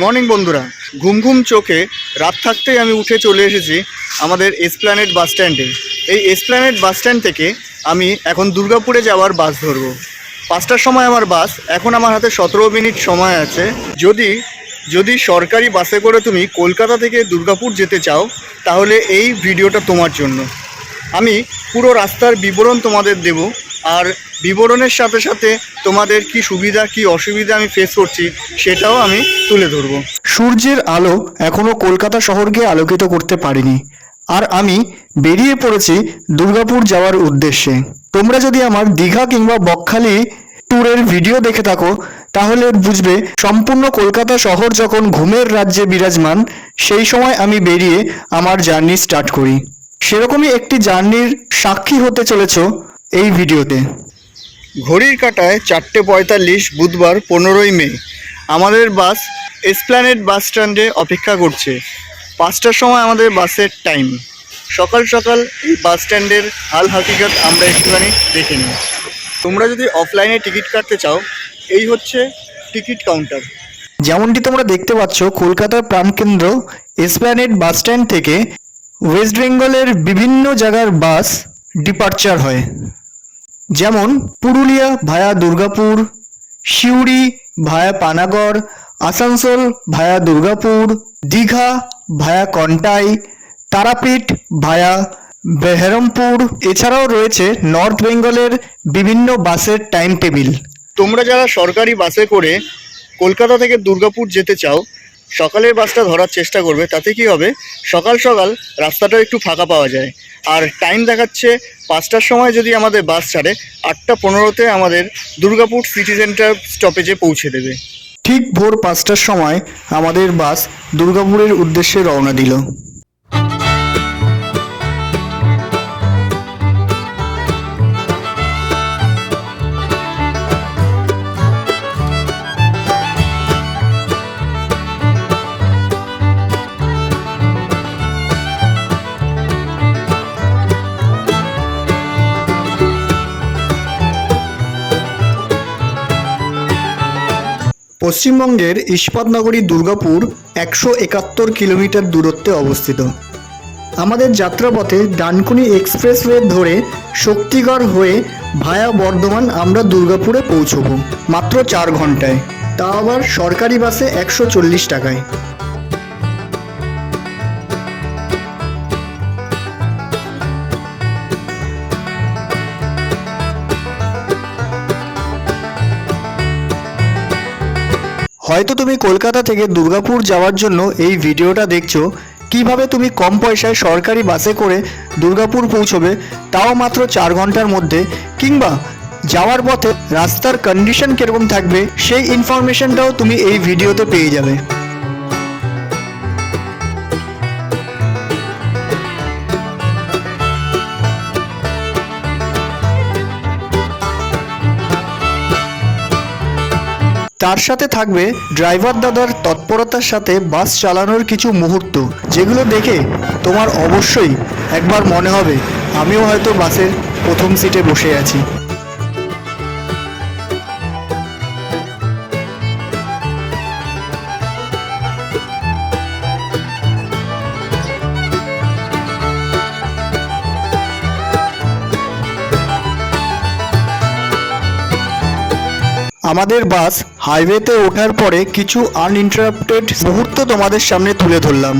Morning বন্ধুরা, ঘুম ঘুম চোখে রাত থাকতেই আমি উঠে চলে এসেছি আমাদের এসপ্ল্যানেট বাস স্ট্যান্ডে এই এসপ্ল্যানেট বাস স্ট্যান্ড থেকে আমি এখন দুর্গাপুরে যাওয়ার বাস ধরবো। পাঁচটার সময় আমার বাস এখন আমার হাতে সতেরো মিনিট সময় আছে। যদি যদি সরকারি বাসে করে তুমি কলকাতা থেকে দুর্গাপুর যেতে চাও, তাহলে এই ভিডিওটা তোমার জন্য। আমি পুরো রাস্তার বিবরণ তোমাদের দেব, আর বিবরণের সাথে সাথে তোমাদের কি সুবিধা, কি অসুবিধা আমি ফেস করছি, সেটাও আমি তুলে ধরবো। সূর্যের আলো এখনও কলকাতা শহরকে আলোকিত করতে পারিনি। আর আমি বেরিয়ে পড়েছি দুর্গাপুর যাওয়ার উদ্দেশ্যে। তোমরা যদি আমার দীঘা কিংবা বকখালি ট্যুরের ভিডিও দেখে থাকো, তাহলে বুঝবে সম্পূর্ণ কলকাতা শহর যখন ঘুমের রাজ্যে বিরাজমান, সেই সময় আমি বেরিয়ে আমার জার্নি স্টার্ট করি। সেরকমই একটি জার্নির সাক্ষী হতে চলেছ এই ভিডিওতে। ঘড়ির কাটায় চারটে পঁয়তাল্লিশ বুধবার পনেরোই মে। আমাদের বাস এসপ্ল্যানেট বাস স্ট্যান্ডে অপেক্ষা করছে। পাঁচটার সময় আমাদের বাসের টাইম। সকাল সকাল এই বাস স্ট্যান্ডের হাল হাকিকত আমরা একটুখানি দেখে নিই। তোমরা যদি অফলাইনে টিকিট কাটতে চাও, এই হচ্ছে টিকিট কাউন্টার। যেমনটি তোমরা দেখতে পাচ্ছ, কলকাতার প্রাণকেন্দ্র এসপ্ল্যানেড বাস স্ট্যান্ড থেকে ওয়েস্ট বেঙ্গলের বিভিন্ন জায়গার বাস ডিপার্চার হয়। যেমন পুরুলিয়া ভায়া দুর্গাপুর, সিউড়ি ভায়া পানাগড়, আসানসোল ভায়া দুর্গাপুর, দীঘা ভায়া কন্টাই, তারাপীঠ ভায়া বেহরমপুর। এছাড়াও রয়েছে নর্থ বেঙ্গলের বিভিন্ন বাসের টাইম টেবিল তোমরা যারা সরকারি বাসে করে কলকাতা থেকে দুর্গাপুর যেতে চাও সকালের বাসটা ধরার চেষ্টা করবে, তাতে কি হবে? সকাল সকাল রাস্তাটা একটু ফাঁকা পাওয়া যায়। আর টাইম দেখাচ্ছে পাঁচটার সময় যদি আমাদের বাস ছাড়ে, আটটা পনেরোতে আমাদের দুর্গাপুর সিটি সেন্টার স্টপেজে পৌঁছে দেবে। ঠিক ভোর পাঁচটার সময় আমাদের বাস দুর্গাপুরের উদ্দেশ্যে রওনা দিল। পশ্চিমবঙ্গের ইস্পাতনগরী দুর্গাপুর একশো একাত্তর কিলোমিটার দূরত্বে অবস্থিত। আমাদের যাত্রাপথে ডানকুনি এক্সপ্রেসওয়ে ধরে শক্তিগড় হয়ে ভায়া বর্ধমান আমরা দুর্গাপুরে পৌঁছব, মাত্র চার ঘন্টায়। তা আবার সরকারি বাসে একশো চল্লিশ টাকায়। হয়তো তুমি কলকাতা থেকে দুর্গাপুর যাওয়ার জন্য এই ভিডিওটা দেখছ, কীভাবে তুমি কম পয়সায় সরকারি বাসে করে দুর্গাপুর পৌঁছবে তাও মাত্র চার ঘণ্টার মধ্যে, কিংবা যাওয়ার পথে রাস্তার কন্ডিশন কীরকম থাকবে সেই ইনফরমেশনটাও তুমি এই ভিডিওতে পেয়ে যাবে। তার সাথে থাকবে ড্রাইভার দাদার তৎপরতার সাথে বাস চালানোর কিছু মুহূর্ত, যেগুলো দেখে তোমার অবশ্যই একবার মনে হবে, আমিও হয়তো বাসের প্রথম সিটে বসে আছি। আমাদের বাস হাইওয়েতে ওঠার পরে কিছু আনইন্টারাপ্টেড মুহূর্ত তোমাদের সামনে তুলে ধরলাম।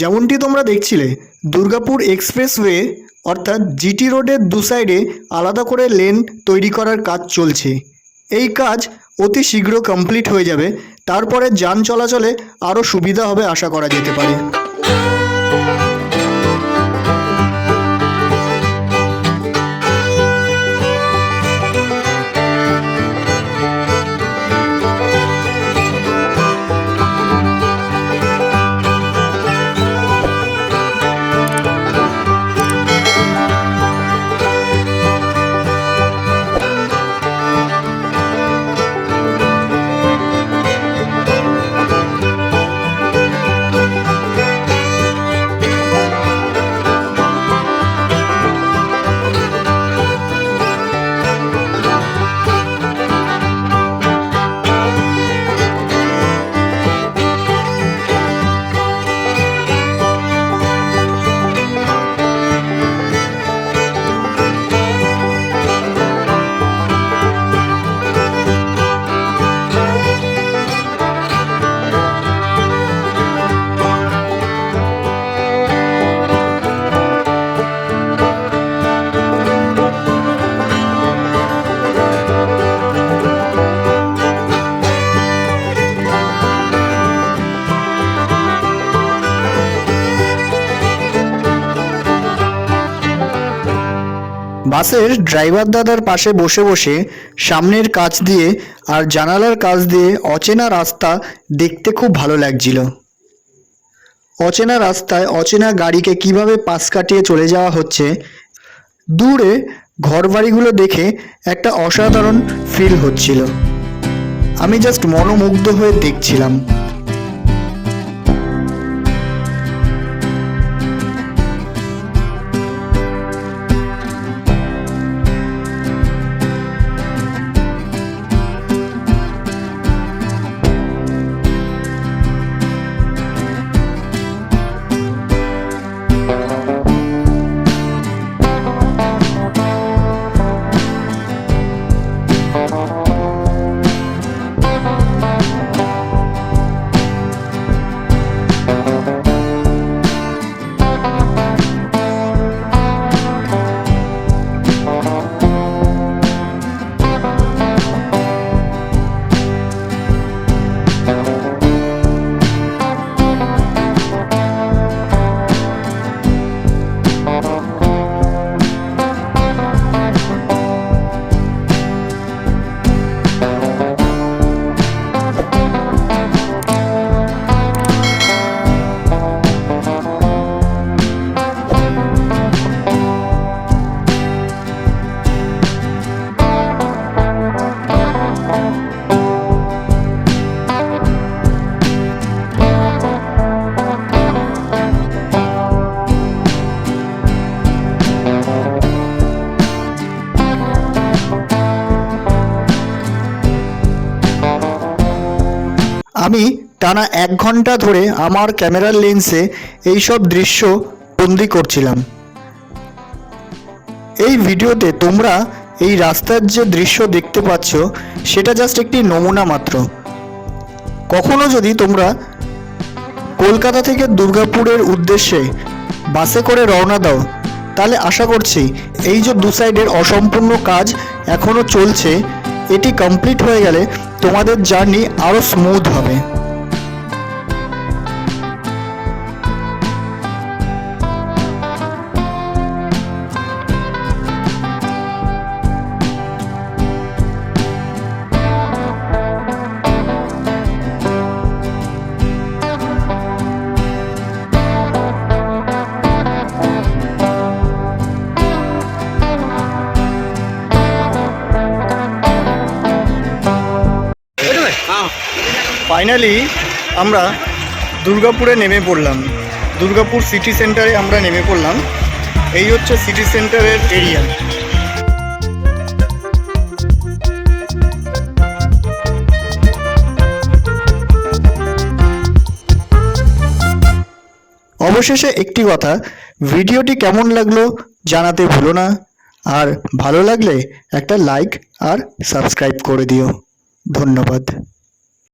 যেমনটি তোমরা দেখছিলে, দুর্গাপুর এক্সপ্রেসওয়ে অর্থাৎ জিটি রোডের দু সাইডে আলাদা করে লেন তৈরি করার কাজ চলছে। এই কাজ অতি শীঘ্র কমপ্লিট হয়ে যাবে, তারপরে যান চলাচলে আরও সুবিধা হবে আশা করা যেতে পারে। বাসের ড্রাইভার দাদার পাশে বসে বসে সামনের কাজ দিয়ে আর জানালার কাজ দিয়ে অচেনা রাস্তা দেখতে খুব ভালো লাগছিল। অচেনা রাস্তায় অচেনা গাড়িকে কীভাবে পাশ কাটিয়ে চলে যাওয়া হচ্ছে, দূরে ঘরবাড়িগুলো দেখে একটা অসাধারণ ফিল হচ্ছিল। আমি জাস্ট মনোমুগ্ধ হয়ে দেখছিলাম। টানা এক ঘণ্টা ধরে আমার ক্যামেরার লেন্সে এইসব দৃশ্য বন্দি করছিলাম। এই ভিডিওতে তোমরা এই রাস্তার যে দৃশ্য দেখতে পাচ্ছ, সেটা জাস্ট একটি নমুনা মাত্র। কখনো যদি তোমরা কলকাতা থেকে দুর্গাপুরের উদ্দেশ্যে বাসে করে রওনা দাও, তাহলে আশা করছি এই যে দু সাইডের অসম্পূর্ণ কাজ এখনও চলছে, এটি কমপ্লিট হয়ে গেলে তোমাদের জার্নি আরও স্মুথ হবে। ফাইনালি আমরা দুর্গাপুরে নেমে পড়লাম। দুর্গাপুর সিটি সেন্টারে আমরা নেমে পড়লাম। এই হচ্ছে সিটি সেন্টারের এরিয়া অবশেষে একটি কথা, ভিডিওটি কেমন লাগল জানাতে ভুলো না। আর ভালো লাগলে একটা লাইক আর সাবস্ক্রাইব করে দিও। ধন্যবাদ।